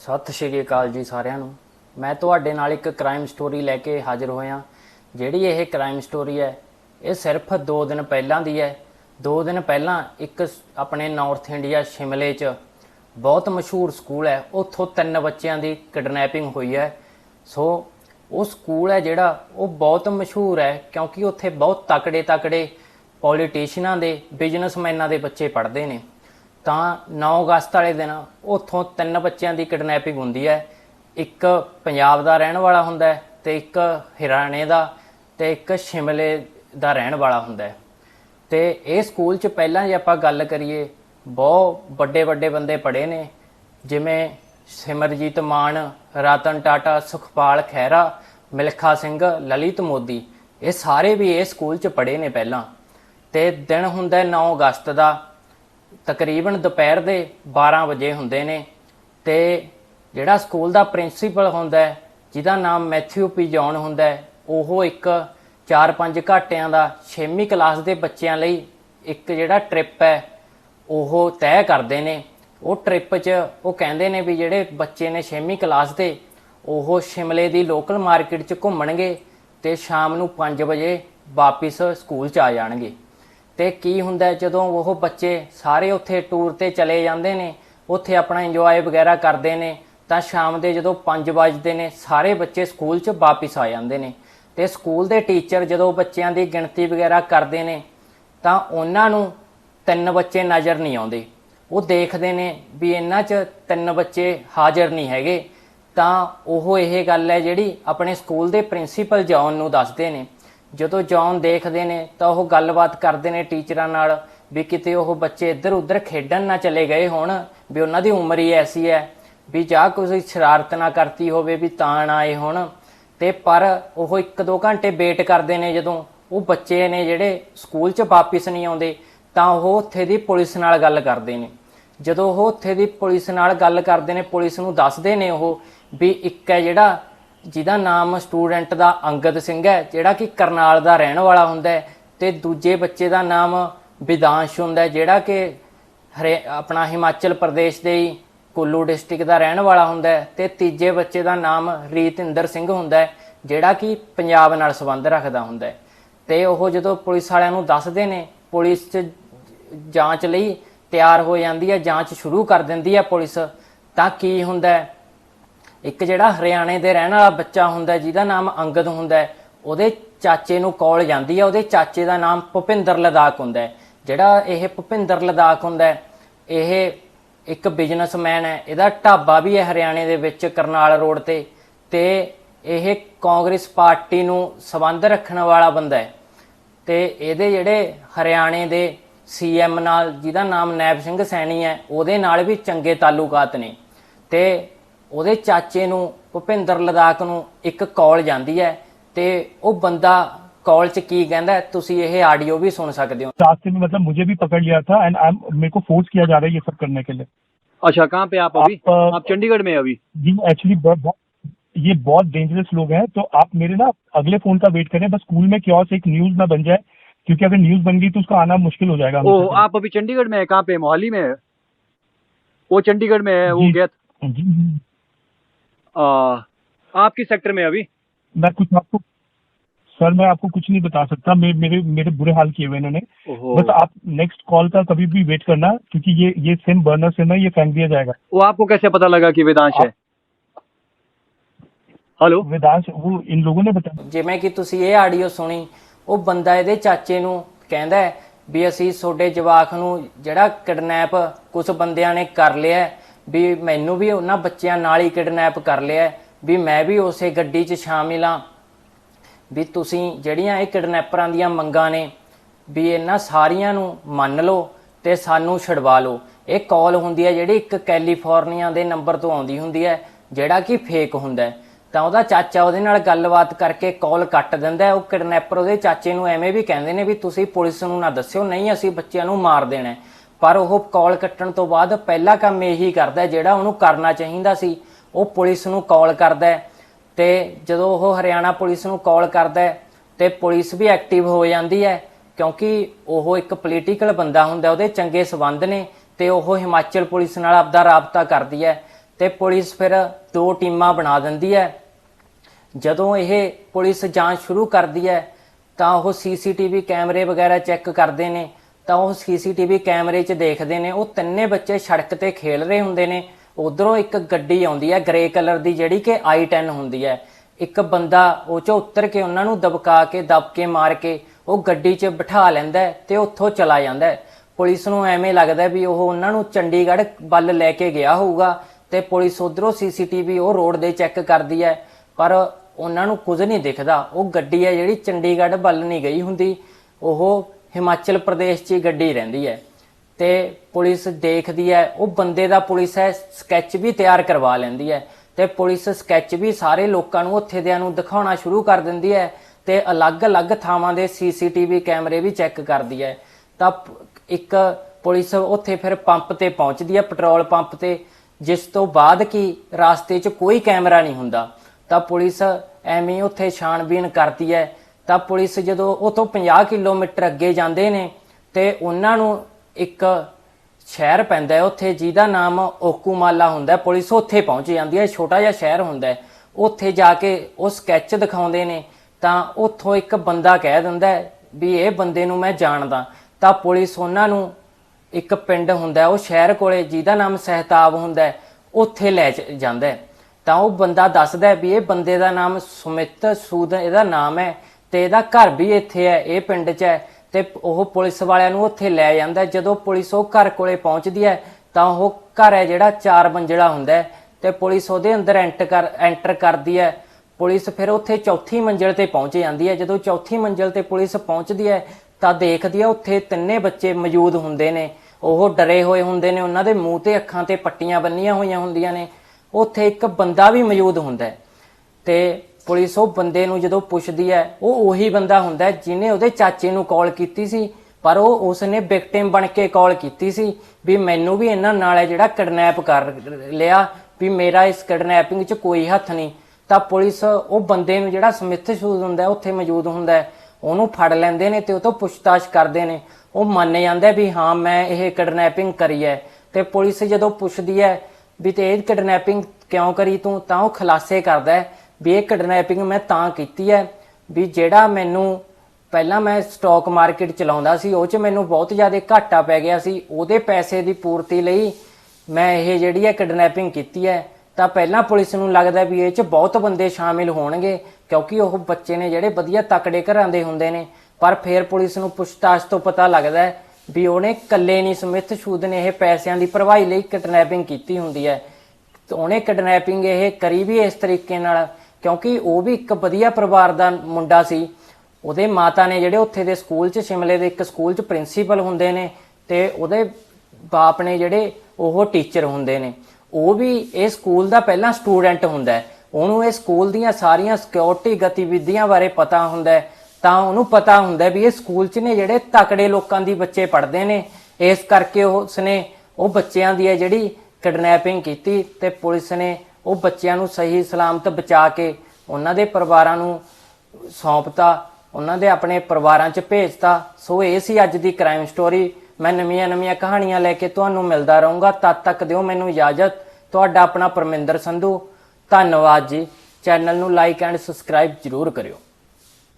ਸਤਿ ਸ਼੍ਰੀ ਅਕਾਲ ਜੀ ਸਾਰਿਆਂ ਨੂੰ। ਮੈਂ ਤੁਹਾਡੇ ਨਾਲ ਇੱਕ ਕ੍ਰਾਈਮ ਸਟੋਰੀ ਲੈ ਕੇ ਹਾਜ਼ਰ ਹੋਇਆ। ਜਿਹੜੀ ਇਹ ਕ੍ਰਾਈਮ ਸਟੋਰੀ ਹੈ, ਇਹ ਸਿਰਫ 2 ਦਿਨ ਪਹਿਲਾਂ ਦੀ ਹੈ। 2 ਦਿਨ ਪਹਿਲਾਂ ਇੱਕ ਆਪਣੇ ਨਾਰਥ ਇੰਡੀਆ ਸ਼ਿਮਲੇ 'ਚ ਬਹੁਤ ਮਸ਼ਹੂਰ ਸਕੂਲ ਹੈ। ਉੱਥੋਂ ਤਿੰਨ ਬੱਚਿਆਂ ਦੀ ਕਿਡਨੈਪਿੰਗ ਹੋਈ ਹੈ। ਸੋ ਉਹ ਸਕੂਲ ਹੈ ਜਿਹੜਾ ਉਹ ਬਹੁਤ ਮਸ਼ਹੂਰ ਹੈ ਕਿਉਂਕਿ ਉੱਥੇ ਬਹੁਤ ਤਕੜੇ ਤਕੜੇ ਪੋਲੀਟੀਸ਼ੀਅਨਾਂ ਦੇ ਬਿਜ਼ਨਸਮੈਨਾਂ ਦੇ ਬੱਚੇ ਪੜ੍ਹਦੇ ਨੇ। ਤਾਂ 9 ਅਗਸਤ ਵਾਲੇ ਦਿਨ ਉੱਥੋਂ ਤਿੰਨ ਬੱਚਿਆਂ ਦੀ ਕਿਡਨੈਪਿੰਗ ਹੁੰਦੀ ਹੈ। ਇੱਕ ਪੰਜਾਬ ਦਾ ਰਹਿਣ ਵਾਲਾ ਹੁੰਦਾ ਹੈ ਤੇ ਇੱਕ ਹਰਿਆਣੇ ਦਾ ਤੇ ਇੱਕ ਸ਼ਿਮਲੇ ਦਾ ਰਹਿਣ ਵਾਲਾ ਹੁੰਦਾ ਹੈ। ਤੇ ਇਹ ਸਕੂਲ 'ਚ ਪਹਿਲਾਂ ਜੇ ਆਪਾਂ ਗੱਲ ਕਰੀਏ, ਬਹੁਤ ਵੱਡੇ ਵੱਡੇ ਬੰਦੇ ਪੜ੍ਹੇ ਨੇ, ਜਿਵੇਂ ਸਿਮਰਜੀਤ ਮਾਨ, ਰਤਨ ਟਾਟਾ, ਸੁਖਪਾਲ ਖਹਿਰਾ, ਮਿਲਖਾ ਸਿੰਘ, ਲਲਿਤ ਮੋਦੀ, ਇਹ ਸਾਰੇ ਵੀ ਇਹ ਸਕੂਲ 'ਚ ਪੜ੍ਹੇ ਨੇ ਪਹਿਲਾਂ। ਤੇ ਦਿਨ ਹੁੰਦਾ ਹੈ 9 ਅਗਸਤ ਦਾ ਤਕਰੀਬਨ ਦੁਪਹਿਰ ਦੇ 12 ਵਜੇ ਹੁੰਦੇ ਨੇ ਤੇ ਜਿਹੜਾ ਸਕੂਲ ਦਾ ਪ੍ਰਿੰਸੀਪਲ ਹੁੰਦਾ ਹੈ, ਜਿਹਦਾ ਨਾਮ ਮੈਥਿਊ ਪੀ ਜੌਨ ਹੁੰਦਾ ਹੈ, ਉਹ ਇੱਕ 4-5 ਘਾਟਿਆਂ ਦਾ 6ਵੀਂ ਕਲਾਸ ਦੇ ਬੱਚਿਆਂ ਲਈ ਇੱਕ ਜਿਹੜਾ ਟ੍ਰਿਪ ਹੈ, ਉਹ ਤੈਅ ਕਰਦੇ ਨੇ। ਉਹ ਟ੍ਰਿਪ 'ਚ ਉਹ ਕਹਿੰਦੇ ਨੇ ਵੀ ਜਿਹੜੇ ਬੱਚੇ ਨੇ 6ਵੀਂ ਕਲਾਸ ਦੇ, ਉਹ ਸ਼ਿਮਲੇ ਦੀ ਲੋਕਲ ਮਾਰਕੀਟ 'ਚ ਘੁੰਮਣਗੇ ਤੇ ਸ਼ਾਮ ਨੂੰ 5 ਵਜੇ ਵਾਪਿਸ ਸਕੂਲ 'ਚ ਆ ਜਾਣਗੇ। ਤੇ ਕੀ ਹੁੰਦਾ ਜਦੋਂ ਉਹ ਬੱਚੇ ਸਾਰੇ ਉੱਥੇ ਟੂਰ ਤੇ ਚਲੇ ਜਾਂਦੇ ਨੇ, ਉੱਥੇ ਆਪਣਾ ਇੰਜੋਏ ਵਗੈਰਾ ਕਰਦੇ ਨੇ, ਤਾਂ ਸ਼ਾਮ ਦੇ ਜਦੋਂ 5 ਵਜੇ ਨੇ, ਸਾਰੇ ਬੱਚੇ ਸਕੂਲ 'ਚ ਵਾਪਿਸ ਆ ਜਾਂਦੇ ਨੇ। ਤੇ ਸਕੂਲ ਦੇ ਟੀਚਰ ਜਦੋਂ ਬੱਚਿਆਂ ਦੀ ਗਿਣਤੀ ਵਗੈਰਾ ਕਰਦੇ ਨੇ, ਤਾਂ ਉਹਨਾਂ ਨੂੰ ਤਿੰਨ ਬੱਚੇ ਨਜ਼ਰ ਨਹੀਂ ਆਉਂਦੇ। ਉਹ ਦੇਖਦੇ ਨੇ ਵੀ ਇਹਨਾਂ 'ਚ ਤਿੰਨ ਬੱਚੇ ਹਾਜ਼ਰ ਨਹੀਂ ਹੈਗੇ, ਤਾਂ ਉਹ ਇਹ ਗੱਲ ਹੈ ਜਿਹੜੀ ਆਪਣੇ ਸਕੂਲ ਦੇ ਪ੍ਰਿੰਸੀਪਲ ਜੌਨ ਨੂੰ ਦੱਸਦੇ ਨੇ। ਜਦੋਂ ਜੌਨ ਦੇਖਦੇ ਨੇ ਤਾਂ ਉਹ ਗੱਲਬਾਤ ਕਰਦੇ ਨੇ ਟੀਚਰਾਂ ਨਾਲ ਵੀ ਕਿਤੇ ਉਹ ਬੱਚੇ ਇੱਧਰ ਉੱਧਰ ਖੇਡਣ ਨਾ ਚਲੇ ਗਏ ਹੋਣ, ਵੀ ਉਹਨਾਂ ਦੀ ਉਮਰ ਹੀ ਐਸੀ ਹੈ, ਵੀ ਜਾਂ ਕੋਈ ਸ਼ਰਾਰਤ ਨਾ ਕਰਤੀ ਹੋਵੇ ਵੀ ਤਾਂ ਨਾ ਆਏ ਹੋਣ। ਤੇ ਪਰ ਉਹ 1-2 ਘੰਟੇ ਵੇਟ ਕਰਦੇ ਨੇ ਜਦੋਂ ਉਹ ਬੱਚੇ ਨੇ ਜਿਹੜੇ ਸਕੂਲ 'ਚ ਵਾਪਿਸ ਨਹੀਂ ਆਉਂਦੇ, ਤਾਂ ਉਹ ਉੱਥੇ ਦੀ ਪੁਲਿਸ ਨਾਲ ਗੱਲ ਕਰਦੇ ਨੇ। ਜਦੋਂ ਉਹ ਉੱਥੇ ਦੀ ਪੁਲਿਸ ਨਾਲ ਗੱਲ ਕਰਦੇ ਨੇ, ਪੁਲਿਸ ਨੂੰ ਦੱਸਦੇ ਨੇ ਉਹ ਵੀ ਇੱਕ ਹੈ ਜਿਹੜਾ ਜਿਹਦਾ ਨਾਮ ਸਟੂਡੈਂਟ ਦਾ ਅੰਗਦ ਸਿੰਘ ਹੈ, ਜਿਹੜਾ ਕਿ ਕਰਨਾਲ ਦਾ ਰਹਿਣ ਵਾਲਾ ਹੁੰਦਾ ਹੈ, ਤੇ ਦੂਜੇ ਬੱਚੇ ਦਾ ਨਾਮ ਵਿਦਾਂਸ਼ ਹੁੰਦਾ ਹੈ, ਜਿਹੜਾ ਕਿ ਹਰੇ, ਆਪਣਾ ਹਿਮਾਚਲ ਪ੍ਰਦੇਸ਼ ਦੇ ਹੀ ਕੁੱਲੂ ਡਿਸਟ੍ਰਿਕਟ ਦਾ ਰਹਿਣ ਵਾਲਾ ਹੁੰਦਾ ਹੈ, ਤੇ ਤੀਜੇ ਬੱਚੇ ਦਾ ਨਾਮ ਰੀਤਿੰਦਰ ਸਿੰਘ ਹੁੰਦਾ ਹੈ, ਜਿਹੜਾ ਕਿ ਪੰਜਾਬ ਨਾਲ ਸੰਬੰਧ ਰੱਖਦਾ ਹੁੰਦਾ ਹੈ। ਤੇ ਉਹ ਜਦੋਂ ਪੁਲਿਸ ਵਾਲਿਆਂ ਨੂੰ ਦੱਸਦੇ ਨੇ, ਪੁਲਿਸ 'ਚ ਜਾਂਚ ਲਈ ਤਿਆਰ ਹੋ ਜਾਂਦੀ ਹੈ, ਜਾਂਚ ਸ਼ੁਰੂ ਕਰ ਦਿੰਦੀ ਹੈ ਪੁਲਿਸ, ਤਾਂ ਕੀ ਹੁੰਦਾ ਹੈ? ਇੱਕ ਜਿਹੜਾ ਹਰਿਆਣੇ ਦੇ ਰਹਿਣ ਵਾਲਾ ਬੱਚਾ ਹੁੰਦਾ ਜਿਹਦਾ ਨਾਮ ਅੰਗਦ ਹੁੰਦਾ ਉਹਦੇ ਚਾਚੇ ਨੂੰ ਕਾਲ ਜਾਂਦੀ ਹੈ, ਉਹਦੇ ਚਾਚੇ ਦਾ ਨਾਮ ਭੁਪਿੰਦਰ ਲਦਾਖ ਹੁੰਦਾ ਜਿਹੜਾ ਇਹ ਭੁਪਿੰਦਰ ਲਦਾਖ ਹੁੰਦਾ ਇਹ ਇੱਕ ਬਿਜ਼ਨਸਮੈਨ ਹੈ, ਇਹਦਾ ਢਾਬਾ ਵੀ ਹੈ ਹਰਿਆਣੇ ਦੇ ਵਿੱਚ, ਕਰਨਾਲ ਰੋਡ ਤੇ ਤੇ ਇਹ ਕਾਂਗਰਸ ਪਾਰਟੀ ਨੂੰ ਸੰਬੰਧ ਰੱਖਣ ਵਾਲਾ ਬੰਦਾ ਹੈ। ਤੇ ਇਹਦੇ ਜਿਹੜੇ ਹਰਿਆਣੇ ਦੇ ਸੀਐਮ ਨਾਲ, ਜਿਹਦਾ ਨਾਮ ਨੈਬ ਸਿੰਘ ਸੈਣੀ ਹੈ, ਉਹਦੇ ਨਾਲ ਵੀ ਚੰਗੇ ਤਾਲੁਕਾਤ ਨੇ। ਤੇ ਉਹਦੇ ਚਾਚੇ ਨੂੰ ਭੁਪਿੰਦਰ ਲਦਾਖ ਨੂੰ ਇੱਕ ਕਾਲ ਜਾਂਦੀ ਹੈ ਤੇ ਉਹ ਬੰਦਾ ਕਾਲ 'ਚ ਕੀ ਕਹਿੰਦਾ ਹੈ, ਤੁਸੀਂ ਇਹ ਆਡੀਓ ਵੀ ਸੁਣ ਸਕਦੇ ਹੋ रास्ते में मतलब मुझे भी पकड़ लिया था एंड आई मेरे को फोर्स किया जा रहा है ये सब करने के लिए अच्छा कहाँ पे आप अभी आप, अ, आप चंडीगढ़ में हैं अभी जी एक्चुअली बहुत बहुत- ये बहुत डेंजरस लोग हैं तो आप मेरे ना अगले फोन का वेट करें बस स्कूल में क्यों एक न्यूज ना बन जाए क्योंकि अगर न्यूज बन गई तो उसका आना मुश्किल हो जाएगा ओ हमेशा आप अभी चंडीगढ़ में है कहाँ पे मोहाली में है वो चंडीगढ़ में है वो जी। गया जी, जी आ, आप किस सेक्टर में है अभी मैं कुछ आपको सर मैं आपको कुछ नहीं बता सकता मे, मेरे मेरे बुरे हाल किए हुए इन्होंने ओहो बस आप नेक्स्ट कॉल का कभी भी वेट करना क्योंकि ये ये सिम बर्नर सिम है ये फेंक दिया जाएगा वो आपको कैसे पता लगा कि वेदांश है हेलो वेदांश वो इन लोगों ने बताया ਜਿਵੇਂ ਕਿ ਤੁਸੀਂ ਇਹ ਆਡੀਓ ਸੁਣੀ ਉਹ ਬੰਦਾ ਇਹਦੇ ਚਾਚੇ ਨੂੰ ਕਹਿੰਦਾ ਹੈ ਵੀ ਅਸੀਂ ਤੁਹਾਡੇ ਜਵਾਕ ਨੂੰ ਜਿਹੜਾ ਕਿਡਨੈਪ ਕੁਝ ਬੰਦਿਆਂ ਨੇ ਕਰ ਲਿਆ ਹੈ, ਵੀ ਮੈਨੂੰ ਵੀ ਉਹਨਾਂ ਬੱਚਿਆਂ ਨਾਲ ਹੀ ਕਿਡਨੈਪ ਕਰ ਲਿਆ ਵੀ ਮੈਂ ਵੀ ਉਸੇ ਗੱਡੀ 'ਚ ਸ਼ਾਮਿਲ ਹਾਂ। ਵੀ ਤੁਸੀਂ ਜਿਹੜੀਆਂ ਇਹ ਕਿਡਨੈਪਰਾਂ ਦੀਆਂ ਮੰਗਾਂ ਨੇ, ਵੀ ਇਹਨਾਂ ਸਾਰੀਆਂ ਨੂੰ ਮੰਨ ਲਓ ਤੇ ਸਾਨੂੰ ਛਡਵਾ ਲਓ। ਇਹ ਕਾਲ ਹੁੰਦੀ ਹੈ ਜਿਹੜੀ ਇੱਕ ਕੈਲੀਫੋਰਨੀਆ ਦੇ ਨੰਬਰ ਤੋਂ ਆਉਂਦੀ ਹੁੰਦੀ ਹੈ, ਜਿਹੜਾ ਕਿ ਫੇਕ ਹੁੰਦਾ ਹੈ। ਤਾਂ ਉਹਦਾ ਚਾਚਾ ਉਹਦੇ ਨਾਲ ਗੱਲਬਾਤ ਕਰਕੇ ਕਾਲ ਕੱਟ ਦਿੰਦਾ ਉਹ ਕਿਡਨੈਪਰ ਉਹਦੇ ਚਾਚੇ ਨੂੰ ਐਵੇਂ ਵੀ ਕਹਿੰਦੇ ਨੇ ਵੀ ਤੁਸੀਂ ਪੁਲਿਸ ਨੂੰ ਨਾ ਦੱਸਿਓ, ਨਹੀਂ ਅਸੀਂ ਬੱਚਿਆਂ ਨੂੰ ਮਾਰ ਦੇਣਾ ਪਰ ਉਹ ਕਾਲ ਕੱਟਣ ਤੋਂ ਬਾਅਦ ਪਹਿਲਾ ਕੰਮ ਇਹੀ ਕਰਦਾ ਜਿਹੜਾ ਉਹਨੂੰ ਕਰਨਾ ਚਾਹੀਦਾ ਸੀ। ਉਹ ਪੁਲਿਸ ਨੂੰ ਕਾਲ ਕਰਦਾ ਹੈ ਤੇ ਜਦੋਂ ਉਹ ਹਰਿਆਣਾ ਪੁਲਿਸ ਨੂੰ ਕਾਲ ਕਰਦਾ ਹੈ ਤੇ ਪੁਲਿਸ ਵੀ ਐਕਟਿਵ ਹੋ ਜਾਂਦੀ ਹੈ ਕਿਉਂਕਿ ਉਹ ਇੱਕ ਪੋਲੀਟੀਕਲ ਬੰਦਾ ਹੁੰਦਾ, ਉਹਦੇ ਚੰਗੇ ਸਬੰਧ ਨੇ ਤੇ ਉਹ ਹਿਮਾਚਲ ਪੁਲਿਸ ਨਾਲ ਆਪਦਾ ਰਾਬਤਾ ਕਰਦੀ ਹੈ ਤੇ ਪੁਲਿਸ ਫਿਰ ਦੋ ਟੀਮਾਂ ਬਣਾ ਦਿੰਦੀ ਹੈ। ਜਦੋਂ ਇਹ ਪੁਲਿਸ ਜਾਂਚ ਸ਼ੁਰੂ ਕਰਦੀ ਹੈ ਤਾਂ ਉਹ ਸੀਸੀਟੀਵੀ ਕੈਮਰੇ ਵਗੈਰਾ ਚੈੱਕ ਕਰਦੇ ਨੇ ਤਾਂ ਉਹ ਸੀਸੀਟੀਵੀ ਕੈਮਰੇ 'ਚ ਦੇਖਦੇ ਨੇ, ਉਹ ਤਿੰਨੇ ਬੱਚੇ ਸੜਕ ਤੇ ਖੇਲ ਰਹੇ ਹੁੰਦੇ ਨੇ। ਉਧਰੋਂ ਇੱਕ ਗੱਡੀ ਆਉਂਦੀ ਹੈ, ਗ੍ਰੇ ਕਲਰ ਦੀ, ਜਿਹੜੀ ਕਿ i10 ਹੁੰਦੀ ਹੈ। ਇੱਕ ਬੰਦਾ ਉਹ 'ਚੋਂ ਉੱਤਰ ਕੇ ਉਹਨਾਂ ਨੂੰ ਦਬਕਾ ਕੇ ਦਬਕੇ ਮਾਰ ਕੇ ਉਹ ਗੱਡੀ 'ਚ ਬਿਠਾ ਲੈਂਦਾ ਹੈ ਤੇ ਉੱਥੋਂ ਚਲਾ ਜਾਂਦਾ ਪੁਲਿਸ ਨੂੰ ਐਵੇਂ ਲੱਗਦਾ ਵੀ ਉਹ ਉਹਨਾਂ ਨੂੰ ਚੰਡੀਗੜ੍ਹ ਵੱਲ ਲੈ ਕੇ ਗਿਆ ਹੋਊਗਾ ਤੇ ਪੁਲਿਸ ਉਧਰੋਂ ਸੀਸੀਟੀਵੀ ਉਹ ਰੋਡ ਦੇ ਚੈੱਕ ਕਰਦੀ ਹੈ, ਪਰ ਉਹਨਾਂ ਨੂੰ ਕੁਝ ਨਹੀਂ ਦਿਖਦਾ। ਉਹ ਗੱਡੀ ਹੈ ਜਿਹੜੀ ਚੰਡੀਗੜ੍ਹ ਵੱਲ ਨਹੀਂ ਗਈ ਹੁੰਦੀ। ਉਹ ਹਿਮਾਚਲ ਪ੍ਰਦੇਸ਼ 'ਚ ਹੀ ਗੱਡੀ ਰਹਿੰਦੀ ਹੈ ਤੇ ਪੁਲਿਸ ਦੇਖਦੀ ਹੈ, ਉਹ ਬੰਦੇ ਦਾ ਪੁਲਿਸ ਹੈ, ਸਕੈਚ ਵੀ ਤਿਆਰ ਕਰਵਾ ਲੈਂਦੀ ਹੈ ਤੇ ਪੁਲਿਸ ਸਕੈਚ ਵੀ ਸਾਰੇ ਲੋਕਾਂ ਨੂੰ ਉੱਥੇ ਦਿਆਂ ਨੂੰ ਦਿਖਾਉਣਾ ਸ਼ੁਰੂ ਕਰ ਦਿੰਦੀ ਹੈ ਤੇ ਅਲੱਗ-ਅਲੱਗ ਥਾਵਾਂ ਦੇ ਸੀਸੀਟੀਵੀ ਕੈਮਰੇ ਵੀ ਚੈੱਕ ਕਰਦੀ ਹੈ। ਤਾਂ ਇੱਕ ਪੁਲਿਸ ਉੱਥੇ ਫਿਰ ਪੰਪ ਤੇ ਪਹੁੰਚਦੀ ਹੈ, ਪੈਟਰੋਲ ਪੰਪ ਤੇ, ਜਿਸ ਤੋਂ ਬਾਅਦ ਕੀ ਰਾਸਤੇ 'ਚ ਕੋਈ ਕੈਮਰਾ ਨਹੀਂ ਹੁੰਦਾ। ਤਾਂ ਪੁਲਿਸ ਐਵੇਂ ਉੱਥੇ ਛਾਣਬੀਣ ਕਰਦੀ ਹੈ ਤਾਂ ਪੁਲਿਸ ਜਦੋਂ ਉਤੋਂ 50 ਕਿਲੋਮੀਟਰ ਅੱਗੇ ਜਾਂਦੇ ਨੇ ਤੇ ਉਹਨਾਂ ਨੂੰ ਇੱਕ ਸ਼ਹਿਰ ਪੈਂਦਾ ਹੈ ਉੱਥੇ, ਜਿਹਦਾ ਨਾਮ ਓਕੂਮਾਲਾ ਹੁੰਦਾ ਹੈ। ਪੁਲਿਸ ਉੱਥੇ ਪਹੁੰਚ ਜਾਂਦੀ ਹੈ ਛੋਟਾ ਜਿਹਾ ਸ਼ਹਿਰ ਹੁੰਦਾ ਹੈ। ਉੱਥੇ ਜਾ ਕੇ ਉਹ ਸਕੈਚ ਦਿਖਾਉਂਦੇ ਨੇ ਤਾਂ ਉੱਥੋਂ ਇੱਕ ਬੰਦਾ ਕਹਿ ਦਿੰਦਾ ਵੀ ਇਹ ਬੰਦੇ ਨੂੰ ਮੈਂ ਜਾਣਦਾ ਤਾਂ ਪੁਲਿਸ ਉਹਨਾਂ ਨੂੰ ਇੱਕ ਪਿੰਡ ਹੁੰਦਾ ਉਹ ਸ਼ਹਿਰ ਕੋਲੇ ਜਿਹਦਾ ਨਾਮ ਸਹਿਤਾਬ ਹੁੰਦਾ ਉੱਥੇ ਲੈ ਚ- ਜਾਂਦਾ ਤਾਂ ਉਹ ਬੰਦਾ ਦੱਸਦਾ ਵੀ ਇਹ ਬੰਦੇ ਦਾ ਨਾਮ ਸੁਮਿਤ ਸੂਦ, ਇਹਦਾ ਨਾਮ ਹੈ ਤੇ ਇਹਦਾ ਘਰ ਵੀ ਇੱਥੇ ਹੈ, ਇਹ ਪਿੰਡ 'ਚ ਹੈ ਤੇ ਉਹ ਪੁਲਿਸ ਵਾਲਿਆਂ ਨੂੰ ਉੱਥੇ ਲੈ ਜਾਂਦਾ ਹੈ। ਜਦੋਂ ਪੁਲਿਸ ਉਹ ਘਰ ਕੋਲੇ ਪਹੁੰਚਦੀ ਹੈ, ਤਾਂ ਉਹ ਘਰ ਹੈ ਜਿਹੜਾ ਚਾਰ ਮੰਜ਼ਿਲਾ ਹੁੰਦਾ ਹੈ ਤੇ ਪੁਲਿਸ ਉਹਦੇ ਅੰਦਰ ਐਂਟਰ ਕਰ, ਐਂਟਰ ਕਰਦੀ ਹੈ। ਪੁਲਿਸ ਫਿਰ ਉੱਥੇ ਚੌਥੀ ਮੰਜ਼ਿਲ ਤੇ ਪਹੁੰਚ ਜਾਂਦੀ ਹੈ। ਜਦੋਂ ਚੌਥੀ ਮੰਜ਼ਿਲ ਤੇ ਪੁਲਿਸ ਪਹੁੰਚਦੀ ਹੈ, ਤਾਂ ਦੇਖਦੀ ਹੈ ਉੱਥੇ ਤਿੰਨੇ ਬੱਚੇ ਮੌਜੂਦ ਹੁੰਦੇ ਨੇ। ਉਹ ਡਰੇ ਹੋਏ ਹੁੰਦੇ ਨੇ, ਉਹਨਾਂ ਦੇ ਮੂੰਹ ਤੇ ਅੱਖਾਂ ਤੇ ਪੱਟੀਆਂ ਬੰਨੀਆਂ ਹੋਈਆਂ ਹੁੰਦੀਆਂ ਨੇ। ਉੱਥੇ ਇੱਕ ਬੰਦਾ ਵੀ ਮੌਜੂਦ ਹੁੰਦਾ ਹੈ ਤੇ ਪੁਲਿਸ ਉਹ ਬੰਦੇ ਨੂੰ ਜਦੋਂ ਪੁੱਛਦੀ ਹੈ, ਉਹ ਉਹੀ ਬੰਦਾ ਹੁੰਦਾ ਹੈ ਜਿਹਨੇ ਉਹਦੇ ਚਾਚੇ ਨੂੰ ਕਾਲ ਕੀਤੀ ਸੀ, ਪਰ ਉਹ ਉਸਨੇ ਵਿਕਟਿਮ ਬਣ ਕੇ ਕਾਲ ਕੀਤੀ ਸੀ ਵੀ ਮੈਨੂੰ ਵੀ ਇਹਨਾਂ ਨਾਲ ਹੈ ਜਿਹੜਾ ਕਿਡਨੈਪ ਕਰ ਲਿਆ ਵੀ ਮੇਰਾ ਇਸ ਕਿਡਨੈਪਿੰਗ 'ਚ ਕੋਈ ਹੱਥ ਨਹੀਂ। ਤਾਂ ਪੁਲਿਸ ਉਹ ਬੰਦੇ ਨੂੰ ਜਿਹੜਾ ਸਮਿਥ ਸ਼ੂਜ਼ ਹੁੰਦਾ ਉੱਥੇ ਮੌਜੂਦ ਹੁੰਦਾ ਉਹਨੂੰ ਫੜ ਲੈਂਦੇ ਨੇ ਤੇ ਉਹ ਤੋਂ ਪੁੱਛਤਾਛ ਕਰਦੇ ਨੇ। ਉਹ ਮੰਨ ਜਾਂਦਾ ਵੀ ਹਾਂ, ਮੈਂ ਇਹ ਕਿਡਨੈਪਿੰਗ ਕਰੀ ਹੈ। ਤੇ ਪੁਲਿਸ ਜਦੋਂ ਪੁੱਛਦੀ ਹੈ ਵੀ ਤੇ ਇਹ ਕਿਡਨੈਪਿੰਗ ਕਿਉਂ ਕਰੀ ਤੂੰ, ਤਾਂ ਉਹ ਖੁਲਾਸੇ ਕਰਦਾ ਹੈ ਵੀ ਇਹ ਕਿਡਨੈਪਿੰਗ ਮੈਂ ਤਾਂ ਕੀਤੀ ਹੈ ਵੀ ਜਿਹੜਾ ਮੈਨੂੰ ਪਹਿਲਾਂ ਮੈਂ ਸਟਾਕ ਮਾਰਕੀਟ ਚਲਾਉਂਦਾ ਸੀ, ਉਹ 'ਚ ਮੈਨੂੰ ਬਹੁਤ ਜ਼ਿਆਦਾ ਘਾਟਾ ਪੈ ਗਿਆ ਸੀ। ਉਹਦੇ ਪੈਸੇ ਦੀ ਪੂਰਤੀ ਲਈ ਮੈਂ ਇਹ ਜਿਹੜੀ ਹੈ ਕਿਡਨੈਪਿੰਗ ਕੀਤੀ ਹੈ। ਤਾਂ ਪਹਿਲਾਂ ਪੁਲਿਸ ਨੂੰ ਲੱਗਦਾ ਵੀ ਇਹ 'ਚ ਬਹੁਤ ਬੰਦੇ ਸ਼ਾਮਿਲ ਹੋਣਗੇ, ਕਿਉਂਕਿ ਉਹ ਬੱਚੇ ਨੇ ਜਿਹੜੇ ਵਧੀਆ ਤਕੜੇ ਘਰਾਂ ਦੇ ਹੁੰਦੇ ਨੇ। ਪਰ ਫਿਰ ਪੁਲਿਸ ਨੂੰ ਪੁੱਛਤਾਛ ਤੋਂ ਪਤਾ ਲੱਗਦਾ ਹੈ ਵੀ ਉਹਨੇ ਇਕੱਲੇ ਨਹੀਂ, ਸਮਿਥ ਸ਼ੂਦ ਨੇ ਇਹ ਪੈਸਿਆਂ ਦੀ ਭਰਵਾਈ ਲਈ ਕਿਡਨੈਪਿੰਗ ਕੀਤੀ ਹੁੰਦੀ ਹੈ। ਉਹਨੇ ਕਿਡਨੈਪਿੰਗ ਇਹ ਕਰੀ ਵੀ ਇਸ ਤਰੀਕੇ ਨਾਲ। ਕਿਉਂਕਿ ਉਹ ਵੀ ਇੱਕ ਵਧੀਆ ਪਰਿਵਾਰ ਦਾ ਮੁੰਡਾ ਸੀ। ਉਹਦੇ ਮਾਤਾ ਨੇ ਜਿਹੜੇ ਉੱਥੇ ਦੇ ਸਕੂਲ 'ਚ ਸ਼ਿਮਲੇ ਦੇ ਇੱਕ ਸਕੂਲ 'ਚ ਪ੍ਰਿੰਸੀਪਲ ਹੁੰਦੇ ਨੇ ਤੇ ਉਹਦੇ ਬਾਪ ਨੇ ਜਿਹੜੇ ਉਹ ਟੀਚਰ ਹੁੰਦੇ ਨੇ। ਉਹ ਵੀ ਇਹ ਸਕੂਲ ਦਾ ਪਹਿਲਾਂ ਸਟੂਡੈਂਟ ਹੁੰਦਾ ਹੈ। ਉਹਨੂੰ ਇਹ ਸਕੂਲ ਦੀਆਂ ਸਾਰੀਆਂ ਸਿਕਿਉਰਿਟੀ ਗਤੀਵਿਧੀਆਂ ਬਾਰੇ ਪਤਾ ਹੁੰਦਾ ਹੈ। ਤਾਂ ਉਹਨੂੰ ਪਤਾ ਹੁੰਦਾ ਵੀ ਇਹ ਸਕੂਲ 'ਚ ਨੇ ਜਿਹੜੇ ਤਕੜੇ ਲੋਕਾਂ ਦੀ ਬੱਚੇ ਪੜ੍ਹਦੇ ਨੇ। ਇਸ ਕਰਕੇ ਉਹ ਉਸਨੇ ਉਹ ਬੱਚਿਆਂ ਦੀ ਹੈ ਜਿਹੜੀ ਕਿਡਨੈਪਿੰਗ ਕੀਤੀ ਤੇ ਪੁਲਿਸ ਨੇ ਉਹ ਬੱਚਿਆਂ ਨੂੰ ਸਹੀ ਸਲਾਮਤ ਬਚਾ ਕੇ ਉਹਨਾਂ ਦੇ ਪਰਿਵਾਰਾਂ ਨੂੰ ਸੌਂਪਤਾ, ਉਹਨਾਂ ਦੇ ਆਪਣੇ ਪਰਿਵਾਰਾਂ 'ਚ ਭੇਜਤਾ। ਸੋ ਇਹ ਸੀ ਅੱਜ ਦੀ ਕ੍ਰਾਈਮ ਸਟੋਰੀ ਮੈਂ ਨਵੀਆਂ ਨਵੀਆਂ ਕਹਾਣੀਆਂ ਲੈ ਕੇ ਤੁਹਾਨੂੰ ਮਿਲਦਾ ਰਹੂੰਗਾ। ਤਦ ਤੱਕ ਦਿਓ ਮੈਨੂੰ ਇਜਾਜ਼ਤ। ਤੁਹਾਡਾ ਆਪਣਾ ਪਰਮਿੰਦਰ ਸੰਧੂ। ਧੰਨਵਾਦ ਜੀ। ਚੈਨਲ ਨੂੰ ਲਾਈਕ ਐਂਡ ਸਬਸਕ੍ਰਾਈਬ ਜਰੂਰ ਕਰਿਓ।